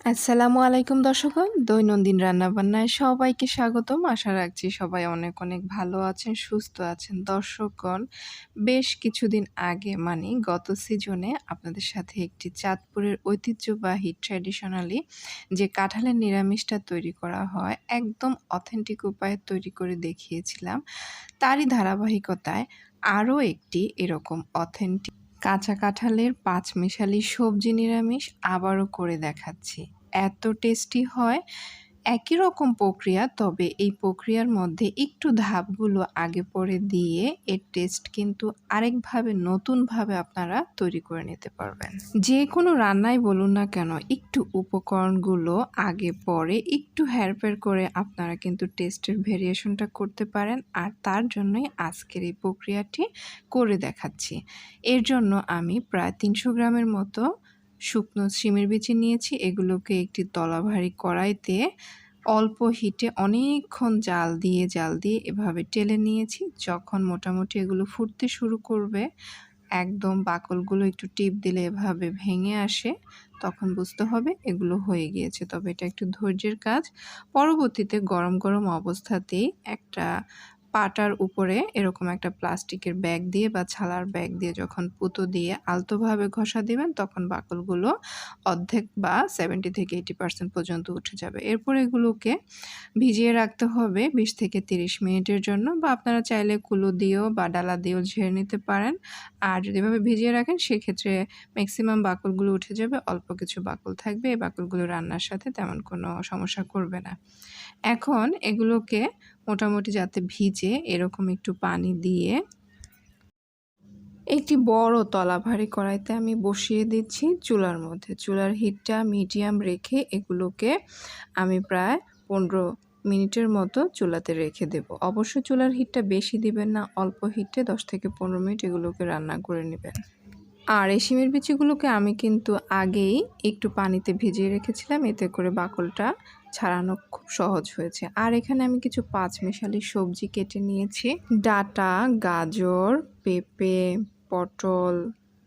আসসালামু আলাইকুম দর্শকগণ, দৈনন্দিন রান্নাবান্নায় সবাইকে স্বাগতম। আশা রাখছি সবাই অনেক অনেক ভালো আছেন, সুস্থ আছেন। দর্শকগণ, বেশ কিছুদিন আগে মানে গত সিজনে আপনাদের সাথে একটি চাঁদপুরের ঐতিহ্যবাহী ট্র্যাডিশনালি যে কাঁঠালের নিরামিষটা তৈরি করা হয়, একদম অথেন্টিক উপায়ে তৈরি করে দেখিয়েছিলাম। তারই ধারাবাহিকতায় আরও একটি এরকম অথেন্টিক কাঁচা কাঁঠালের পাঁচ মিশালি সবজি নিরামিষ আবারও করে দেখাচ্ছি। এত টেস্টি হয় একই রকম প্রক্রিয়া, তবে এই প্রক্রিয়ার মধ্যে একটু ধাপগুলো আগে পরে দিয়ে এর টেস্ট কিন্তু আরেকভাবে নতুনভাবে আপনারা তৈরি করে নিতে পারবেন। যে কোনো রান্নাই বলুন না কেন, একটু উপকরণগুলো আগে পরে একটু হেরফের করে আপনারা কিন্তু টেস্টের ভেরিয়েশনটা করতে পারেন। আর তার জন্যই আজকের এই প্রক্রিয়াটি করে দেখাচ্ছি। এর জন্য আমি প্রায় তিনশো গ্রামের মতো শুকনো শিমের বিচি নিয়েছি, এগুলোকে একটি তলাভারী কড়াইতে অল্প হিটে অনেকক্ষণ জাল দিয়ে জাল দিয়ে এভাবে টেলে নিয়েছি। যখন মোটামুটি এগুলো ফুটতে শুরু করবে, একদম বাকলগুলো একটু টিপ দিলে এভাবে ভেঙে আসে, তখন বুঝতে হবে এগুলো হয়ে গিয়েছে। তবে এটা একটু ধৈর্যের কাজ। পরবর্তীতে গরম গরম অবস্থাতেই একটা পাটার উপরে এরকম একটা প্লাস্টিকের ব্যাগ দিয়ে বা ছালার ব্যাগ দিয়ে যখন পুতো দিয়ে আলতোভাবে ঘষা দিবেন, তখন বাকলগুলো অর্ধেক বা সেভেন্টি থেকে এইটি পার্সেন্ট পর্যন্ত উঠে যাবে। এরপর এগুলোকে ভিজিয়ে রাখতে হবে বিশ থেকে তিরিশ মিনিটের জন্য বা আপনারা চাইলে কুলো দিয়েও বা ডালা দিয়েও ঝেড়ে নিতে পারেন। আর যদি এভাবে ভিজিয়ে রাখেন, সেক্ষেত্রে ম্যাক্সিমাম বাকলগুলো উঠে যাবে, অল্প কিছু বাকল থাকবে। এই বাকলগুলো রান্নার সাথে তেমন কোনো সমস্যা করবে না। এখন এগুলোকে মোটামুটি যাতে ভিজে এরকম একটু পানি দিয়ে একটি বড় তলা ভারী কড়াইতে আমি বসিয়ে দিচ্ছি চুলার মধ্যে। চুলার হিটটা মিডিয়াম রেখে এগুলোকে আমি প্রায় পনেরো মিনিটের মতো চুলাতে রেখে দেব। অবশ্যই চুলার হিটটা বেশি দিবেন না, অল্প হিটে দশ থেকে পনেরো মিনিট এগুলোকে রান্না করে নেবেন। আর এই শিমের বিচিগুলোকে আমি কিন্তু আগেই একটু পানিতে ভিজিয়ে রেখেছিলাম। এতে করে বাকলটা ছাড়ানো খুব সহজ হয়েছে। আর এখানে আমি কিছু পাঁচ মেশালি সবজি কেটে নিয়েছি। ডাটা, গাজর, পেঁপে, পটল,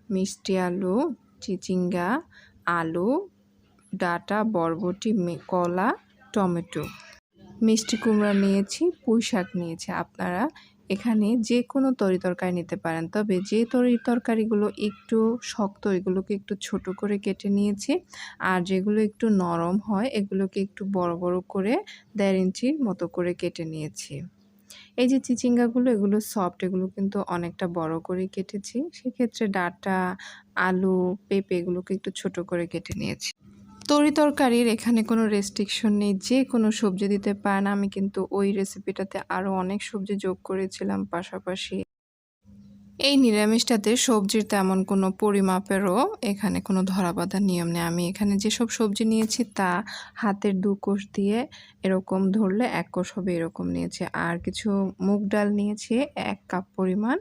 মিষ্টি আলু, চিচিঙ্গা, আলু, ডাটা, বরবটি কলা, টমেটো। মিষ্টি কুমড়া নিয়েছি পুঁই শাক নিয়েছি। আপনারা এখানে যে কোনো তরি তরকারি নিতে পারেন। তবে যে তরি তরকারিগুলো একটু শক্ত, এগুলোকে একটু ছোট করে কেটে নিয়েছি। আর যেগুলো একটু নরম হয়, এগুলোকে একটু বড় বড় করে দেড় ইঞ্চির মতো করে কেটে নিয়েছি। এই যে চিচিঙ্গাগুলো, এগুলো সফট এগুলো কিন্তু অনেকটা বড় করে কেটেছি। সেক্ষেত্রে ডাটা, আলু, পেঁপে, এগুলোকে একটু ছোট করে কেটে নিয়েছি। তরি তরকারির এখানে কোনো রেস্ট্রিকশন নেই, যে কোনো সবজি দিতে পারেন। আমি কিন্তু ওই রেসিপিটাতে আরও অনেক সবজি যোগ করেছিলাম পাশাপাশি। এই নিরামিষটাতে সবজির তেমন কোনো পরিমাপেরও এখানে কোনো ধরাবাঁধা নিয়ম নেই। আমি এখানে যেসব সবজি নিয়েছি তা হাতের দু কোষ দিয়ে এরকম ধরলে এক কোষ হবে এরকম নিয়েছি। আর কিছু মুগ ডাল নিয়েছি এক কাপ পরিমাণ।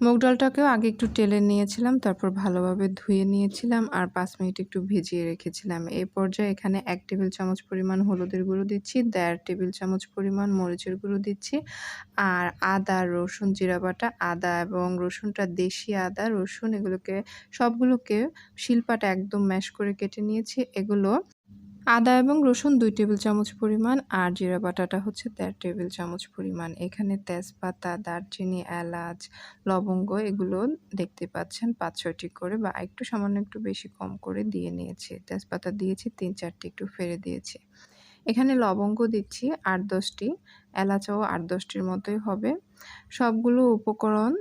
মুগ ডালটাকেও আগে একটু টেলে নিয়েছিলাম, তারপর ভালোভাবে ধুয়ে নিয়েছিলাম আর পাঁচ মিনিট একটু ভিজিয়ে রেখেছিলাম। এই পর্যায়ে এখানে এক টেবিল চামচ পরিমাণ হলুদের গুঁড়ো দিচ্ছি, দেড় টেবিল চামচ পরিমাণ মরিচের গুঁড়ো দিচ্ছি আর আদা, রসুন, জিরা বাটা, আদা এবং রসুনটা দেশি আদা, রসুন এগুলোকে সবগুলোকে শিলপাটা একদম ম্যাশ করে কেটে নিয়েছি। এগুলো আদা এবং রসুন দুই টেবিল চামচ পরিমাণ, আর জিরা বাটাটা হচ্ছে দেড় টেবিল চামচ পরিমাণ। এখানে তেজপাতা, দারচিনি, এলাচ, লবঙ্গ এগুলো দেখতে পাচ্ছেন পাঁচ ছয়টি করে বা একটু সামান্য একটু বেশি কম করে দিয়ে নিয়েছি। তেজপাতা দিয়েছি, তিন চারটি একটু ফেলে দিয়েছি। এখানে লবঙ্গ দিচ্ছি আট দশটি, এলাচও আট দশটির মতোই হবে। সবগুলো উপকরণ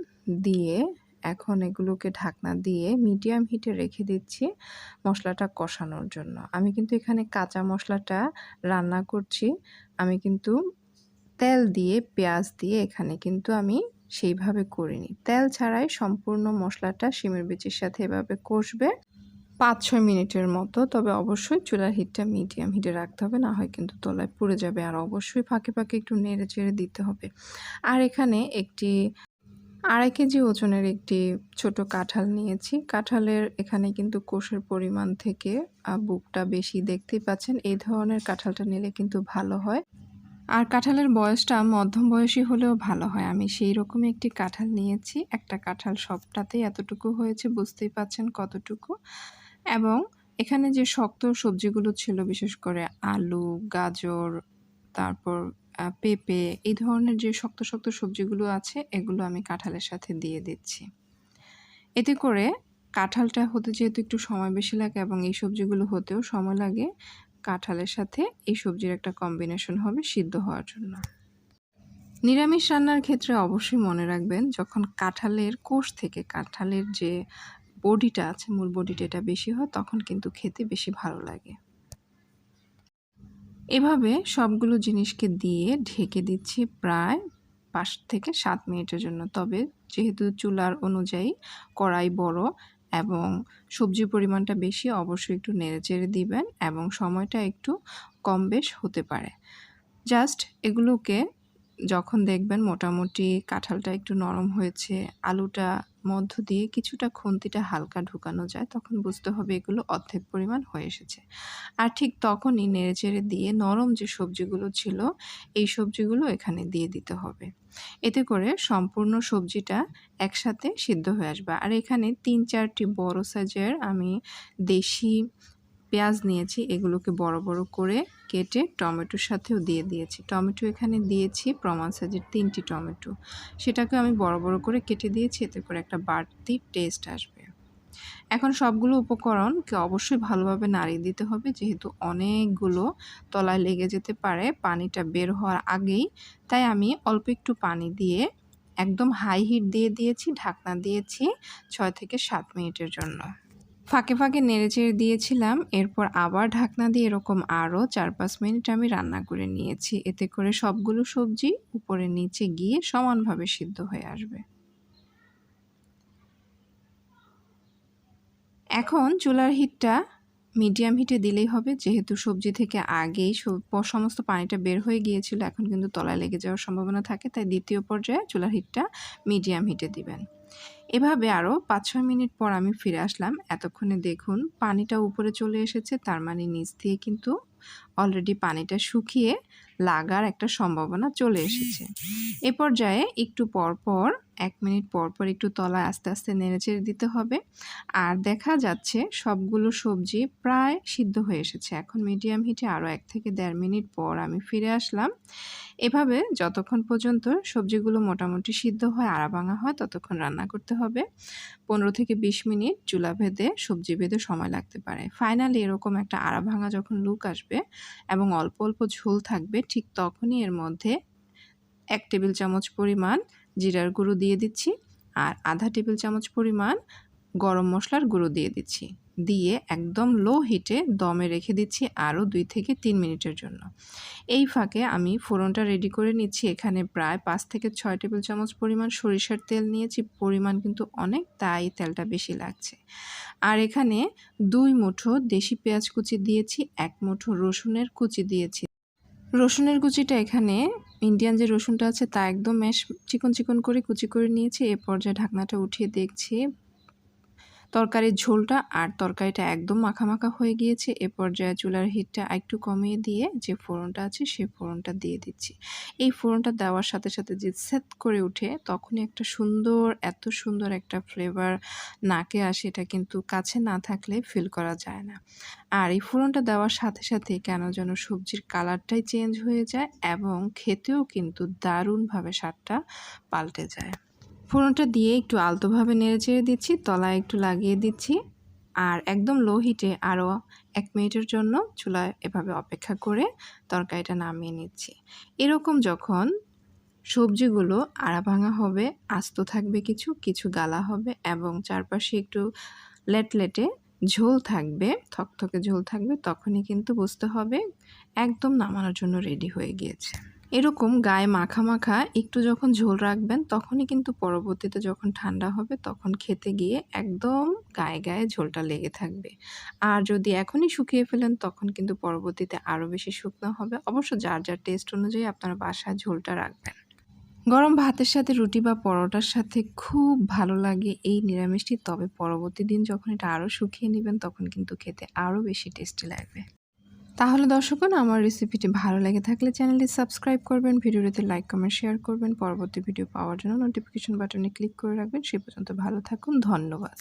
দিয়ে এখন এগুলোকে ঢাকনা দিয়ে মিডিয়াম হিটে রেখে দিচ্ছি মশলাটা কষানোর জন্য। আমি কিন্তু এখানে কাঁচা মশলাটা রান্না করছি। আমি কিন্তু তেল দিয়ে, পেঁয়াজ দিয়ে এখানে কিন্তু আমি সেইভাবে করিনি। তেল ছাড়াই সম্পূর্ণ মশলাটা শিমের বিচির সাথে এভাবে কষবে পাঁচ ছয় মিনিটের মতো। তবে অবশ্যই চুলার হিটটা মিডিয়াম হিটে রাখতে হবে, না হয় কিন্তু তলায় পুড়ে যাবে। আর অবশ্যই ফাঁকে ফাঁকে একটু নেড়ে চেড়ে দিতে হবে। আর এখানে একটি আড়াই কেজি ওজনের একটি ছোট কাঁঠাল নিয়েছি। কাঁঠালের এখানে কিন্তু কোষের পরিমাণ থেকে বুকটা বেশি দেখতেই পাচ্ছেন। এই ধরনের কাঁঠালটা নিলে কিন্তু ভালো হয়। আর কাঁঠালের বয়সটা মধ্যম বয়সী হলেও ভালো হয়। আমি সেই রকমই একটি কাঁঠাল নিয়েছি। একটা কাঁঠাল সবটাতেই এতটুকু হয়েছে, বুঝতেই পাচ্ছেন কতটুকু। এবং এখানে যে শক্ত সবজিগুলো ছিল, বিশেষ করে আলু, গাজর, তারপর পেঁপে এই ধরনের যে শক্ত শক্ত সবজিগুলো আছে, এগুলো আমি কাঁঠালের সাথে দিয়ে দিচ্ছি। এতে করে কাঁঠালটা হতে যেহেতু একটু সময় বেশি লাগে এবং এই সবজিগুলো হতেও সময় লাগে, কাঁঠালের সাথে এই সবজির একটা কম্বিনেশন হবে সিদ্ধ হওয়ার জন্য। নিরামিষ রান্নার ক্ষেত্রে অবশ্যই মনে রাখবেন, যখন কাঁঠালের কোষ থেকে কাঁঠালের যে বডিটা আছে, মূল বডিটা এটা বেশি হয়, তখন কিন্তু খেতে বেশি ভালো লাগে। এভাবে সবগুলো জিনিসকে দিয়ে ঢেকে দিচ্ছি প্রায় পাঁচ থেকে সাত মিনিটের জন্য। তবে যেহেতু চুলার অনুযায়ী কড়াই বড় এবং সবজির পরিমাণটা বেশি, অবশ্যই একটু নেড়েচেড়ে দিবেন এবং সময়টা একটু কম বেশ হতে পারে। জাস্ট এগুলোকে যখন দেখবেন মোটামুটি কাঁঠালটা একটু নরম হয়েছে, আলুটা মধ্য দিয়ে কিছুটা খুন্তিটা হালকা ঢুকানো যায়, তখন বুঝতে হবে এগুলো অর্ধেক পরিমাণ হয়ে এসেছে। আর ঠিক তখনই নেড়েচেড়ে দিয়ে নরম যে সবজিগুলো ছিল, এই সবজিগুলো এখানে দিয়ে দিতে হবে। এতে করে সম্পূর্ণ সবজিটা একসাথে সিদ্ধ হয়ে আসবে। আর এখানে তিন চারটি বড় সাইজের আমি দেশি পেঁয়াজ নিয়েছি, এগুলোকে বড় বড় করে কেটে টমেটোর সাথেও দিয়ে দিয়েছি। টমেটো এখানে দিয়েছি, প্রমাণ সাইজের তিনটি টমেটো। সেটাকে আমি বড় বড় করে কেটে দিয়েছি, এতে করে একটা বাড়তি টেস্ট আসবে। এখন সবগুলো উপকরণকে অবশ্যই ভালোভাবে নাড়িয়ে দিতে হবে, যেহেতু অনেকগুলো তলায় লেগে যেতে পারে, পানিটা বের হওয়ার আগেই। তাই আমি অল্প একটু পানি দিয়ে একদম হাই হিট দিয়ে দিয়েছি, ঢাকনা দিয়েছি ছয় থেকে সাত মিনিটের জন্য। ফাঁকে ফাঁকে নেড়েচেড়ে দিয়েছিলাম, এরপর আবার ঢাকনা দিয়ে এরকম আরও চার পাঁচ মিনিট আমি রান্না করে নিয়েছি। এতে করে সবগুলো সবজি উপরে নিচে গিয়ে সমানভাবে সিদ্ধ হয়ে আসবে। এখন চুলার হিটটা মিডিয়াম হিটে দিলেই হবে, যেহেতু সবজি থেকে আগেই সমস্ত পানিটা বের হয়ে গিয়েছিল, এখন কিন্তু তলায় লেগে যাওয়ার সম্ভাবনা থাকে, তাই দ্বিতীয় পর্যায়ে চুলার হিটটা মিডিয়াম হিটে দিবেন। এভাবে আরও পাঁচ ছয় মিনিট পর আমি ফিরে আসলাম। এতক্ষণে দেখুন পানিটা উপরে চলে এসেছে, তার মানে নিচ দিয়ে কিন্তু অলরেডি পানিটা শুকিয়ে লাগার একটা সম্ভাবনা চলে এসেছে। এ পর্যায়ে একটু পর পর এক মিনিট পর পর একটু তলায় আস্তে আস্তে নেড়েচেড়ে দিতে হবে। আর দেখা যাচ্ছে সবগুলো সবজি প্রায় সিদ্ধ হয়ে এসেছে। এখন মিডিয়াম হিটে আরও এক থেকে দেড় মিনিট পর আমি ফিরে আসলাম। এভাবে যতক্ষণ পর্যন্ত সবজিগুলো মোটামুটি সিদ্ধ হয় আড়া ভাঙা হয়, ততক্ষণ রান্না করতে হবে। পনেরো থেকে বিশ মিনিট চুলা ভেদে, সবজি ভেদে সময় লাগতে পারে। ফাইনালি এরকম একটা আড়া ভাঙা যখন লুক আসবে এবং অল্প অল্প ঝোল থাকবে, ঠিক তখনই এর মধ্যে এক টেবিল চামচ পরিমাণ জিরার গুঁড়ো দিয়ে দিচ্ছি আর আধা টেবিল চামচ পরিমাণ গরম মশলার গুঁড়ো দিয়ে দিচ্ছি। দিয়ে একদম লো হিটে দমে রেখে দিচ্ছি আরও দুই থেকে তিন মিনিটের জন্য। এই ফাঁকে আমি ফোড়নটা রেডি করে নিচ্ছি। এখানে প্রায় পাঁচ থেকে ছয় টেবিল চামচ পরিমাণ সরিষার তেল নিয়েছি। পরিমাণ কিন্তু অনেক, তাই তেলটা বেশি লাগছে। আর এখানে দুই মুঠো দেশি পেঁয়াজ কুচি দিয়েছি, এক মুঠো রসুনের কুচি দিয়েছি। রসুনের কুচিটা এখানে ইন্ডিয়ান যে রসুনটা আছে তা একদম ম্যাশ চিকন চিকন করে কুচি করে নিয়েছি। এ পর্যায়ে ঢাকনাটা উঠিয়ে দেখছি। তরকারির ঝোলটা আর তরকারিটা একদম মাখা মাখা হয়ে গিয়েছে। এ পর্যায়ে চুলার হিটটা একটু কমিয়ে দিয়ে যে ফোড়নটা আছে সেই ফোড়নটা দিয়ে দিচ্ছি। এই ফোড়নটা দেওয়ার সাথে সাথে যে সেট করে উঠে তখনই একটা সুন্দর, এত সুন্দর একটা ফ্লেভার নাকে আসে। এটা কিন্তু কাছে না থাকলে ফিল করা যায় না। আর এই ফোড়নটা দেওয়ার সাথে সাথে কেন যেন সবজির কালারটাই চেঞ্জ হয়ে যায় এবং খেতেও কিন্তু দারুণভাবে স্বাদটা পাল্টে যায়। ফোড়নটা দিয়ে একটু আলতোভাবে নেড়ে চেড়ে দিচ্ছি, তলায় একটু লাগিয়ে দিচ্ছি। আর একদম লো হিটে আরও এক মিনিটের জন্য চুলায় এভাবে অপেক্ষা করে তরকারিটা নামিয়ে নিচ্ছি। এরকম যখন সবজিগুলো আড়া ভাঙা হবে, আস্ত থাকবে কিছু কিছু গালা হবে এবং চারপাশে একটু লেটলেটে ঝোল থাকবে, থকথকে ঝোল থাকবে, তখনই কিন্তু বুঝতে হবে একদম নামানোর জন্য রেডি হয়ে গিয়েছে। এরকম গায়ে মাখা মাখা একটু যখন ঝোল রাখবেন, তখনই কিন্তু পরবর্তীতে যখন ঠান্ডা হবে, তখন খেতে গিয়ে একদম গায়ে গায়ে ঝোলটা লেগে থাকবে। আর যদি এখনই শুকিয়ে ফেলেন, তখন কিন্তু পরবর্তীতে আরও বেশি শুকনো হবে। অবশ্য যার যার টেস্ট অনুযায়ী আপনারা বাসায় ঝোলটা রাখবেন। গরম ভাতের সাথে রুটি বা পরোটার সাথে খুব ভালো লাগে এই নিরামিষটি। তবে পরবর্তী দিন যখন এটা আরও শুকিয়ে নেবেন, তখন কিন্তু খেতে আরও বেশি টেস্টি লাগবে। তাহলে দর্শকগণ, আমার রেসিপিটি ভালো লেগে থাকলে চ্যানেলটি সাবস্ক্রাইব করবেন, ভিডিওটিতে লাইক কমেন্ট শেয়ার করবেন, পরবর্তী ভিডিও পাওয়ার জন্য নোটিফিকেশন বাটনে ক্লিক করে রাখবেন। সে পর্যন্ত ভালো থাকুন, ধন্যবাদ।